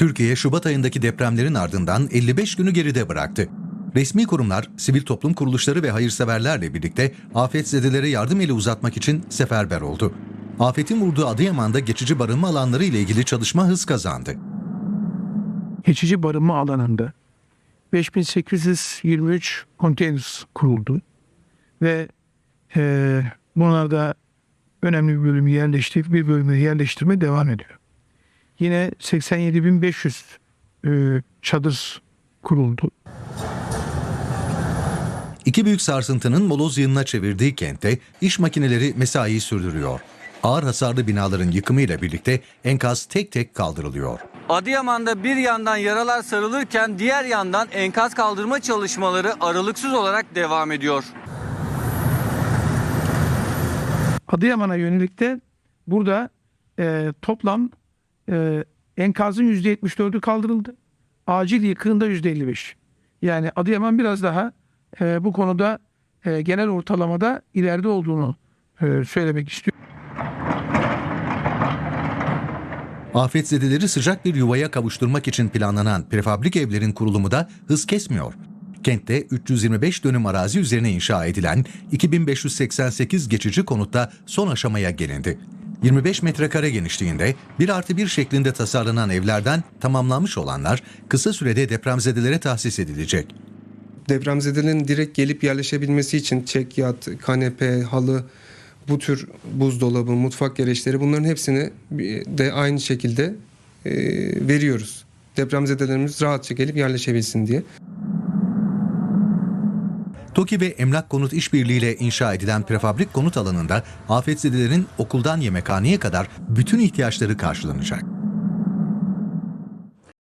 Türkiye Şubat ayındaki depremlerin ardından 55 günü geride bıraktı. Resmi kurumlar, sivil toplum kuruluşları ve hayırseverlerle birlikte afetzedelere yardım eli uzatmak için seferber oldu. Afetin vurduğu Adıyaman'da geçici barınma alanları ile ilgili çalışma hız kazandı. geçici barınma alanında 5823 konteyner kuruldu ve e, bunlarda önemli bir bölümü yerleştirip bir bölümü yerleştirme devam ediyor. Yine 87.500 e, çadır kuruldu. İki büyük sarsıntının moloz yığınına çevirdiği kentte iş makineleri mesai sürdürüyor. Ağır hasarlı binaların yıkımıyla birlikte enkaz tek tek kaldırılıyor. Adıyaman'da bir yandan yaralar sarılırken diğer yandan enkaz kaldırma çalışmaları aralıksız olarak devam ediyor. Adıyaman'a yönelik de burada e, toplam e, enkazın %74'ü kaldırıldı. Acil yıkığında %55. Yani Adıyaman biraz daha e, bu konuda e, genel ortalamada ileride olduğunu e, söylemek istiyorum. Afetzedeleri sıcak bir yuvaya kavuşturmak için planlanan prefabrik evlerin kurulumu da hız kesmiyor. Kentte 325 dönüm arazi üzerine inşa edilen 2588 geçici konutta son aşamaya gelindi. 25 metrekare genişliğinde 1 artı 1 şeklinde tasarlanan evlerden tamamlanmış olanlar kısa sürede depremzedelere tahsis edilecek. depremzedelerin direkt gelip yerleşebilmesi için çekyat, kanepe, halı, bu tür buzdolabı, mutfak gereçleri bunların hepsini de aynı şekilde veriyoruz. Depremzedelerimiz rahatça gelip yerleşebilsin diye. TOKİ ve Emlak Konut işbirliğiyle inşa edilen prefabrik konut alanında afetzedelerin okuldan yemekhaneye kadar bütün ihtiyaçları karşılanacak.